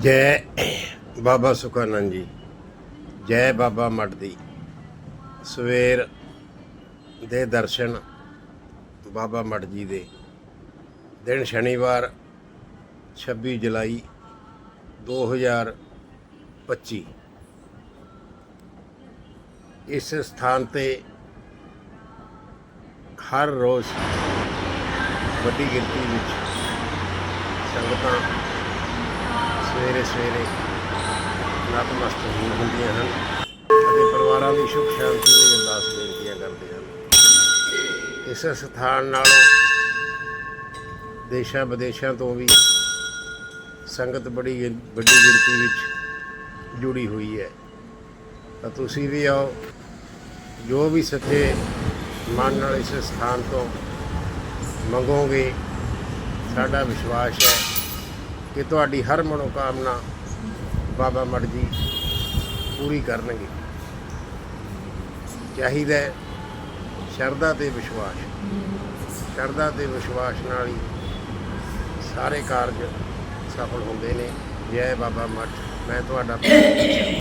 ਜੈ ਬਾਬਾ ਸੁਖਾਨੰਦ ਜੀ, ਜੈ ਬਾਬਾ ਮੱਠ ਦੀ। ਸਵੇਰ ਦੇ ਦਰਸ਼ਨ ਬਾਬਾ ਮੱਠ ਜੀ ਦੇ। ਦਿਨ ਸ਼ਨੀਵਾਰ 26 ਜੁਲਾਈ 2025 ਇਸ ਸਥਾਨ ਤੇ ਹਰ ਰੋਜ਼ ਵੱਡੀ ਗਿਣਤੀ ਵਿੱਚ ਸੰਗਤਾਂ ਸਵੇਰੇ ਸਵੇਰੇ ਨਤਮਸਤਕ ਹੁੰਦੀਆਂ ਹਨ ਅਤੇ ਪਰਿਵਾਰਾਂ ਦੀ ਸੁਖ ਸ਼ਾਂਤੀ ਲਈ ਅਰਦਾਸ ਬੇਨਤੀਆਂ ਕਰਦੇ ਹਨ। ਇਸ ਸਥਾਨ ਨਾਲੋਂ ਦੇਸ਼ਾਂ ਵਿਦੇਸ਼ਾਂ ਤੋਂ ਵੀ ਸੰਗਤ ਬੜੀ ਗਿਣ- ਵੱਡੀ ਗਿਣਤੀ ਵਿੱਚ ਜੁੜੀ ਹੋਈ ਹੈ। ਤਾਂ ਤੁਸੀਂ ਵੀ ਆਓ, ਜੋ ਵੀ ਸੱਚੇ ਮਨ ਨਾਲ ਇਸ ਸਥਾਨ ਤੋਂ ਮੰਗੋਗੇ, ਸਾਡਾ ਵਿਸ਼ਵਾਸ ਹੈ। ਕਿ ਤੁਹਾਡੀ ਹਰ ਮਨੋਕਾਮਨਾ ਬਾਬਾ ਮੜ ਜੀ ਪੂਰੀ ਕਰਨਗੇ। ਚਾਹੀਦਾ ਸ਼ਰਧਾ ਤੇ ਵਿਸ਼ਵਾਸ। ਸ਼ਰਧਾ ਤੇ ਵਿਸ਼ਵਾਸ ਨਾਲ ਹੀ ਸਾਰੇ ਕਾਰਜ ਸਫਲ ਹੁੰਦੇ ਨੇ। ਜੈ ਬਾਬਾ ਮੱਠ ਮੈਂ ਤੁਹਾਡਾ